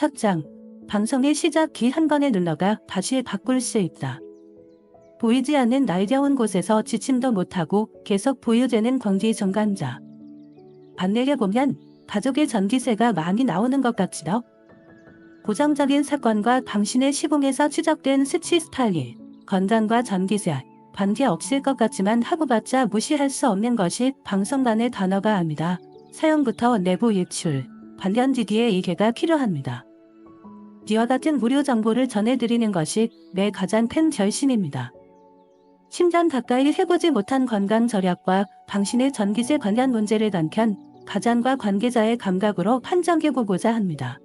첫 장. 방송의 시작키 한 번에 눌러가 다시 바꿀 수 있다. 보이지 않는 날겨운 곳에서 지침도 못하고 계속 보유되는 광기 정감자. 반대에 보면 가족의 전기세가 많이 나오는 것 같지요? 고정적인 사건과 당신의 시공에서 추적된 수치 스타일, 건강과 전기세, 관계 없을 것 같지만 하고봤자 무시할 수 없는 것이 방송간의 단어가 아니다. 사용부터 내부 유출, 관련 지기의 이해가 필요합니다. 이와 같은 무료 정보를 전해드리는 것이 내 가장 큰 결심입니다. 10년 가까이 해보지 못한 건강 절약과 당신의 전기세 관련 문제를 단편 가장과 관계자의 감각으로 판정해보고자 합니다.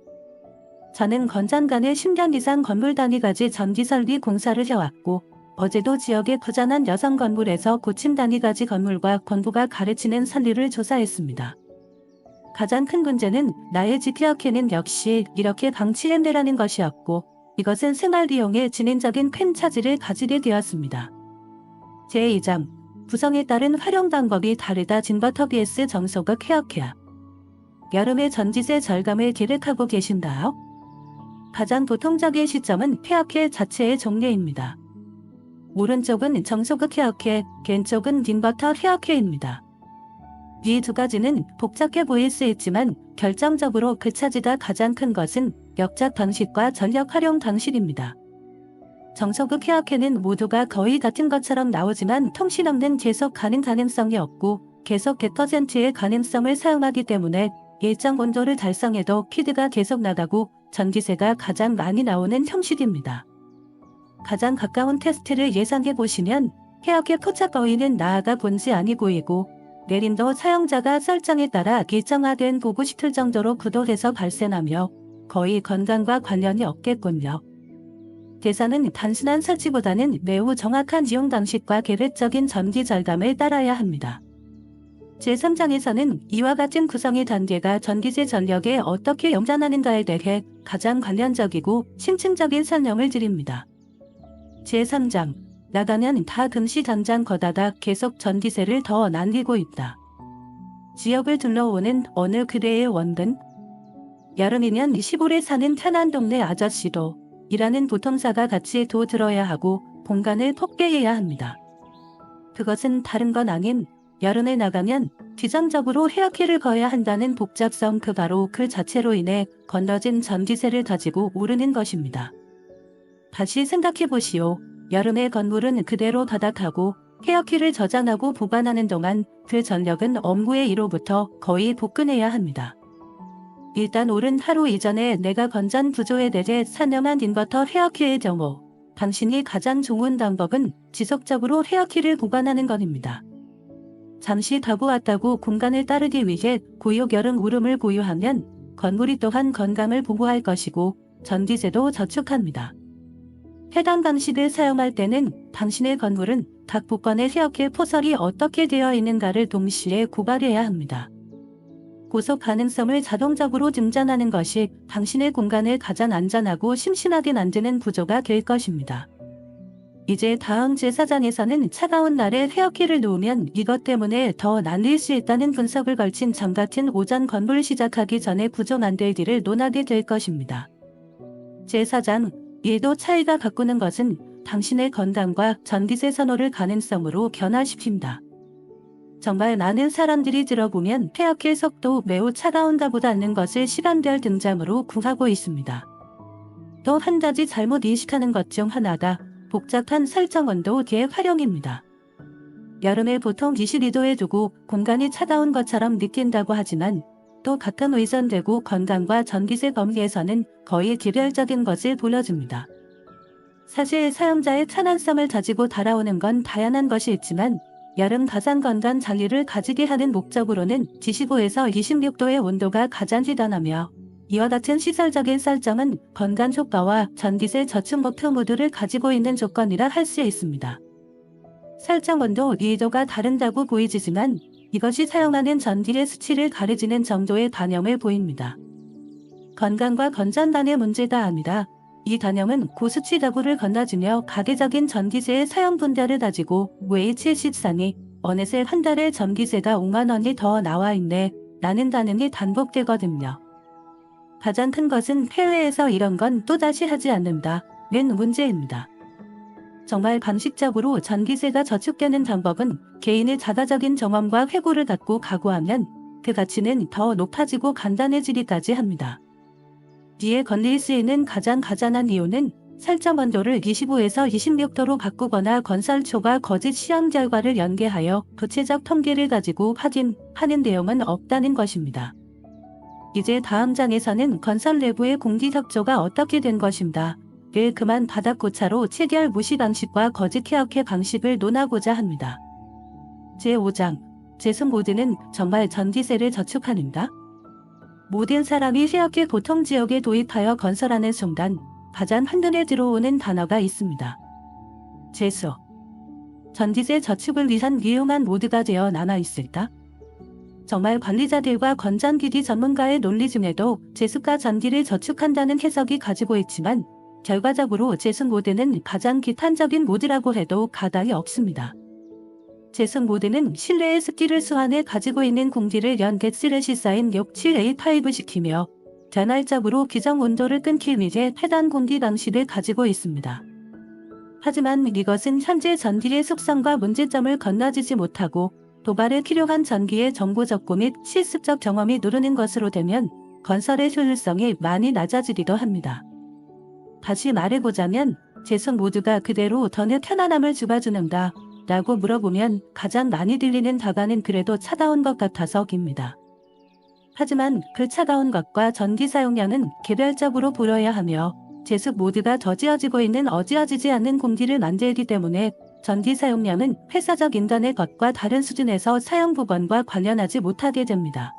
저는 건장간에 10년 이상 건물 단위까지 전기 설비 공사를 해왔고 어제도 지역의 부자난 여성 건물에서 고층 단위까지 건물과 건부가 가르치는 선리를 조사했습니다. 가장 큰 문제는 나의 GT어케는 역시 이렇게 방치해내라는 것이었고 이것은 생활 비용의 진행적인 큰 차질을 가지게 되었습니다. 제2장 구성에 따른 활용 방법이 다르다 진버터 BS 정소극 헤어케어 여름에 전지세 절감을 계획하고 계신가요? 가장 보통적인 시점은 헤어케어 자체의 종류입니다. 오른쪽은 정소극 헤어케어, 왼쪽은 딘버터 헤어케어입니다. 이 두 가지는 복잡해 보일 수 있지만 결정적으로 그 차지가 가장 큰 것은 역작 방식과 전력 활용 방식입니다. 정서극 헤어캐는 모두가 거의 같은 것처럼 나오지만 통신 없는 계속 가능 가능성이 없고 계속 100%의 가능성을 사용하기 때문에 일정 온도를 달성해도 피드가 계속 나가고 전기세가 가장 많이 나오는 형식입니다. 가장 가까운 테스트를 예상해 보시면 헤어캐 포착 거위는 나아가 본지 아니 보이고 내림도 사용자가 설정에 따라 일정화된 보고 싶을 정도로 구도돼서 발생하며 거의 건강과 관련이 없겠군요. 대사는 단순한 설치보다는 매우 정확한 이용 방식과 계획적인 전기 절감을 따라야 합니다. 제3장에서는 이와 같은 구성의 단계가 전기세 전력에 어떻게 영전하는가에 대해 가장 관련적이고 심층적인 설명을 드립니다. 제3장 나가면 다 금시 당장 거다다 계속 전기세를 더 남기고 있다. 지역을 둘러오는 어느 그대의 원근 여름이면 시골에 사는 편한 동네 아저씨도 일하는 보통사가 같이 도 들어야 하고 공간을 폭개해야 합니다. 그것은 다른 건 아닌 여름에 나가면 비정적으로 헤어키를 거야 한다는 복잡성 그 바로 그 자체로 인해 건너진 전기세를 가지고 오르는 것입니다. 다시 생각해 보시오. 여름의 건물은 그대로 바닥하고 헤어키를 저장하고 보관하는 동안 그 전력은 업무의 이로부터 거의 복근해야 합니다. 일단 오른 하루 이전에 내가 건전 구조에 대해 사념한 인버터 헤어키의 경우 당신이 가장 좋은 방법은 지속적으로 헤어키를 보관하는 것입니다. 잠시 가고 왔다고 공간을 따르기 위해 고유 여름 울음을 보유하면 건물이 또한 건강을 보호할 것이고 전기세도 저축합니다. 해당 방식을 사용할 때는 당신의 건물은 각 복권의 헤어키 포설이 어떻게 되어 있는가를 동시에 고발해야 합니다. 고속 가능성을 자동적으로 증전하는 것이 당신의 공간을 가장 안전하고 심심하게 만드는 구조가 될 것입니다. 이제 다음 제사장에서는 차가운 날에 헤어키를 놓으면 이것 때문에 더 날릴 수 있다는 분석을 걸친 점 같은 오전 건물 시작하기 전에 구조 만들기를 논하게 될 것입니다. 제사장, 이도 차이가 바꾸는 것은 당신의 건강과 전기세 선호를 가능성으로 변화시킵니다. 정말 많은 사람들이 들어보면 폐악의 속도 매우 차가운가 보다 않는 것을 시간별 등장으로 구하고 있습니다. 또 한 가지 잘못 인식하는 것 중 하나가 복잡한 설정 온도 계획 활용입니다. 여름에 보통 22도에 두고 공간이 차가운 것처럼 느낀다고 하지만 또 같은 의존되고 건강과 전기세 범위에서는 거의 개별적인 것을 보여줍니다. 사실 사용자의 편안성을 가지고 달아오는 건 다양한 것이 있지만 여름 가장 건강 장애를 가지게 하는 목적으로는 25에서 26도의 온도가 가장 희단하며 이와 같은 시설적인 설정은 건강 효과와 전기세 저축 목표 모두를 가지고 있는 조건이라 할 수 있습니다. 설정 온도 2도가 다른다고 보이지만 이것이 사용하는 전기의 수치를 가려지는 정도의 단염을 보입니다. 건강과 건전단의 문제가 아니라 이 단염은 고수치 가구를 건너주며 가계적인 전기세의 사용 분야를 가지고 VH14니 어느새 한 달에 전기세가 5만 원이 더 나와 있네 라는 단음이 반복되거든요. 가장 큰 것은 해외에서 이런 건 또다시 하지 않는다 는 문제입니다. 정말 방식적으로 전기세가 저축되는 방법은 개인의 자가적인 경험과 회고를 갖고 각오하면 그 가치는 더 높아지고 간단해지기까지 합니다. 뒤에 건릴 수 있는 가장 가장한 이유는 설정 온도를 25에서 26도로 바꾸거나 건설초가 거짓 시험 결과를 연계하여 구체적 통계를 가지고 확인하는 내용은 없다는 것입니다. 이제 다음 장에서는 건설 내부의 공기 격조가 어떻게 된 것인가 를 그만 바닥 고차로 체결 무시 방식과 거짓 해약해 방식을 논하고자 합니다. 제5장 재수 모드는 정말 전기세를 저축하는가? 모든 사람이 해약해 보통 지역에 도입하여 건설하는 순간 가장 한눈에 들어오는 단어가 있습니다. 재수. 전기세 저축을 위한 유용한 모드가 되어 남아 있을까? 정말 관리자들과 건전기기 전문가의 논리 중에도 재수가 전기를 저축한다는 해석이 가지고 있지만 결과적으로 재수 모드는 가장 기탄적인 모드라고 해도 가당이 없습니다. 재수 모드는 실내의 습기를 수환해 가지고 있는 공기를 연객실에 쌓인 67A5 시키며 전활적으로 규정 온도를 끊기 위해 패단 공기 방식을 가지고 있습니다. 하지만 이것은 현재 전기의 속성과 문제점을 건너지지 못하고 도발에 필요한 전기의 정보적고 및 실습적 경험이 누르는 것으로 되면 건설의 효율성이 많이 낮아지기도 합니다. 다시 말해보자면 재수 모두가 그대로 더는 편안함을 주어주는가 라고 물어보면 가장 많이 들리는 답안은 그래도 차가운 것 같아서깁니다. 하지만 그 차가운 것과 전기 사용량은 개별적으로 보여야 하며 재수 모두가 저지어지고 있는 어지어지지 않는 공기를 만들기 때문에 전기 사용량은 회사적 인간의 것과 다른 수준에서 사용 부분과 관련하지 못하게 됩니다.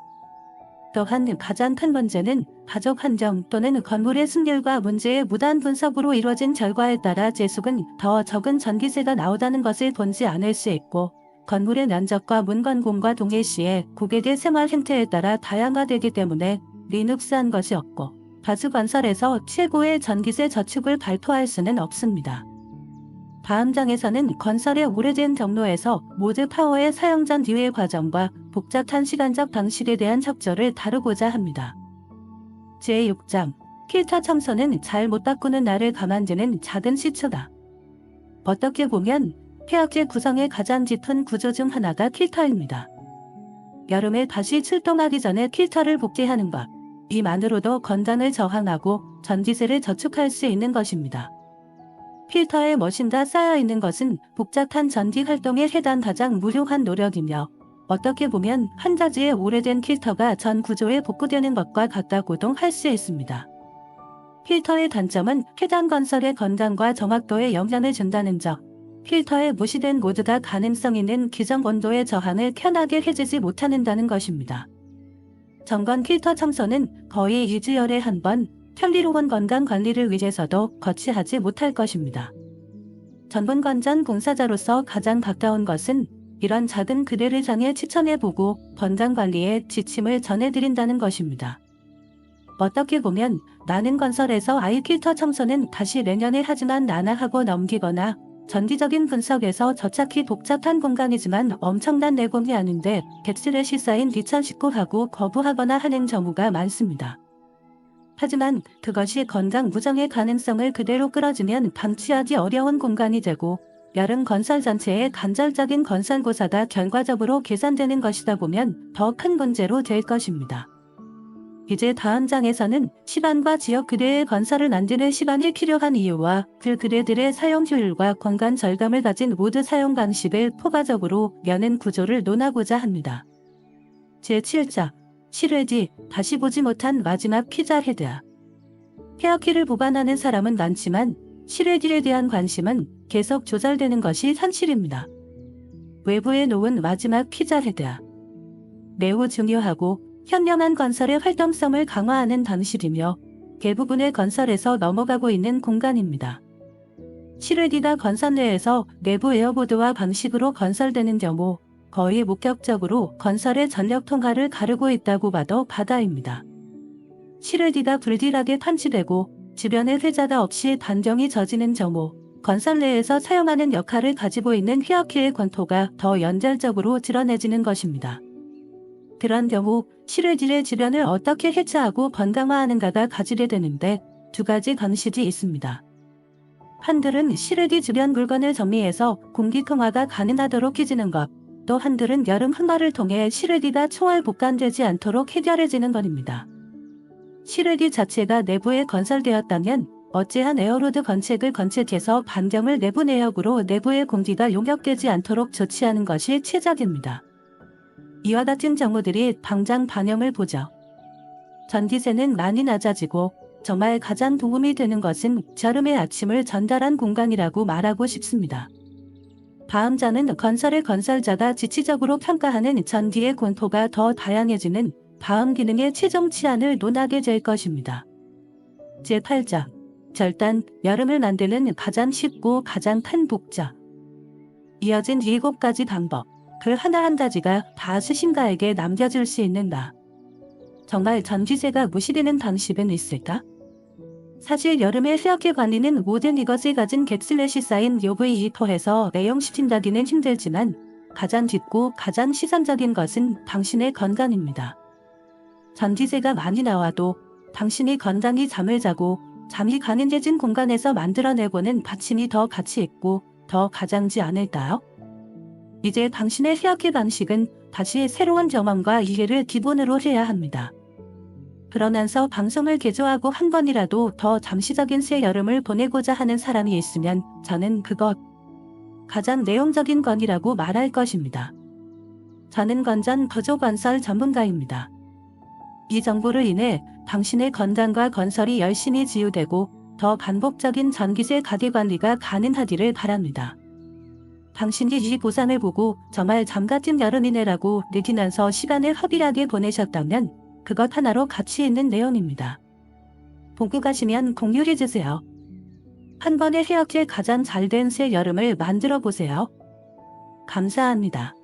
또한 가장 큰 문제는 가족 한정 또는 건물의 승률과 문제의 무단 분석으로 이루어진 결과에 따라 재수은 더 적은 전기세가 나오다는 것을 본지 않을 수 있고 건물의 면적과 문건공과 동일시에 고객의 생활 행태에 따라 다양화되기 때문에 리눅스한 것이 없고 가수 건설에서 최고의 전기세 저축을 발표할 수는 없습니다. 다음 장에서는 건설의 오래된 경로에서 모드 파워의 사용 전 뒤의 과정과 복잡한 시간적 방식에 대한 척절을 다루고자 합니다. 제6장 필터 청소는 잘 못 바꾸는 나를 가만두는 작은 시초다. 어떻게 보면 폐악제 구성의 가장 짙은 구조 중 하나가 필터입니다. 여름에 다시 출동하기 전에 필터를 복제하는 것. 이만으로도 건강을 저항하고 전기세를 저축할 수 있는 것입니다. 필터에 머신다 쌓여 있는 것은 복잡한 전기 활동에 해당 가장 무료한 노력이며 어떻게 보면 한 가지의 오래된 필터가 전 구조에 복구되는 것과 같다고도 할수 있습니다. 필터의 단점은 해당 건설의 건강과 정확도에 영향을 준다는 점. 필터에 무시된 모두가 가능성 있는 규정 온도의 저항을 편하게 해주지 못하는다는 것입니다. 정건 필터 청소는 거의 2주열에 한 번, 편리로운 건강 관리를 위해서도 거치하지 못할 것입니다. 전분 건전 공사자로서 가장 가까운 것은 이런 작은 그대를 장에 추천해보고 건강 관리에 지침을 전해드린다는 것입니다. 어떻게 보면 나는 건설에서 아이 필터 청소는 다시 내년에 하지만 나나하고 넘기거나 전기적인 분석에서 저착히 복잡한 공간이지만 엄청난 내공이 아닌데 객실에 쌓인 2019하고 거부하거나 하는 경우가 많습니다. 하지만 그것이 건장 무장의 가능성을 그대로 끌어주면 방치하기 어려운 공간이 되고 여름 건설 전체의 간절적인 건설고사가 결과적으로 계산되는 것이다 보면 더 큰 문제로 될 것입니다. 이제 다음 장에서는 시간과 지역 그대의 건설을 만드는 시간이 필요한 이유와 그 그대들의 사용 효율과 공간 절감을 가진 모드 사용 방식을 포괄적으로 여는 구조를 논하고자 합니다. 제7자 7회지 다시 보지 못한 마지막 키잘헤드 헤어키를 보관하는 사람은 많지만 7회딜에 대한 관심은 계속 조절되는 것이 현실입니다. 외부에 놓은 마지막 키잘헤드 매우 중요하고 현명한 건설의 활동성을 강화하는 단실이며 대부분의 건설에서 넘어가고 있는 공간입니다. 7회디다 건설 내에서 내부 에어보드와 방식으로 건설되는 경우 거의 목격적으로 건설의 전력 통화를 가르고 있다고 봐도 바다입니다. 실외기가 불길하게 판치되고 주변에 회자가 없이 반경이 져지는 경우 건설 내에서 사용하는 역할을 가지고 있는 휘어키의 권토가 더 연결적으로 드러내지는 것입니다. 그런 경우 실외질의 질환을 어떻게 해체하고 건강화하는가가 가지게 되는데 두 가지 방식이 있습니다. 한들은 실외디 주변 물건을 정리해서 공기 통화가 가능하도록 해주는 것, 또 한들은 여름 흠화를 통해 실외디가 초월 복간되지 않도록 해결해지는 것입니다. 실외디 자체가 내부에 건설되었다면 어찌한 에어로드 건책을 건책해서 반경을 내부 내역으로 내부의 공기가 용역되지 않도록 조치하는 것이 최적입니다. 이와 같은 경우들이 방장 반영을 보죠. 전기세는 많이 낮아지고 정말 가장 도움이 되는 것은 저름의 아침을 전달한 공간이라고 말하고 싶습니다. 다음자는 건설의 건설자가 지치적으로 평가하는 전기의 공포가 더 다양해지는 다음 기능의 최종 치안을 논하게 될 것입니다. 제8장 절단, 여름을 만드는 가장 쉽고 가장 큰 복자. 이어진 7가지 방법. 그 하나 한 가지가 다 스신가에게 남겨줄 수 있는다. 정말 전기세가 무시되는 방식은 있을까? 사실 여름에 세약해 관리는 모든 이것을 가진 객슬렛이 쌓인 UV2토해서 내용시킨다기는 힘들지만 가장 짙고 가장 시선적인 것은 당신의 건강입니다. 전기세가 많이 나와도 당신이 건강히 잠을 자고 잠이 가능해진 공간에서 만들어내고는 받침이 더 가치 있고 더 가장지 않을까요? 이제 당신의 세약해 방식은 다시 새로운 경험과 이해를 기본으로 해야 합니다. 그러면서 방송을 개조하고 한 번이라도 더 잠시적인 새 여름을 보내고자 하는 사람이 있으면 저는 그것 가장 내용적인 건이라고 말할 것입니다. 저는 건전 거조 건설 전문가입니다. 이 정보를 인해 당신의 건강과 건설이 열심히 지우되고 더 반복적인 전기세 가계 관리가 가능하기를 바랍니다. 당신이 이 보상을 보고 정말 잠 같은 여름이네라고 느끼면서 시간을 허비하게 보내셨다면 그것 하나로 가치 있는 내용입니다. 보고 가시면 공유해주세요. 한 번에 헤어질 가장 잘된 새 여름을 만들어 보세요. 감사합니다.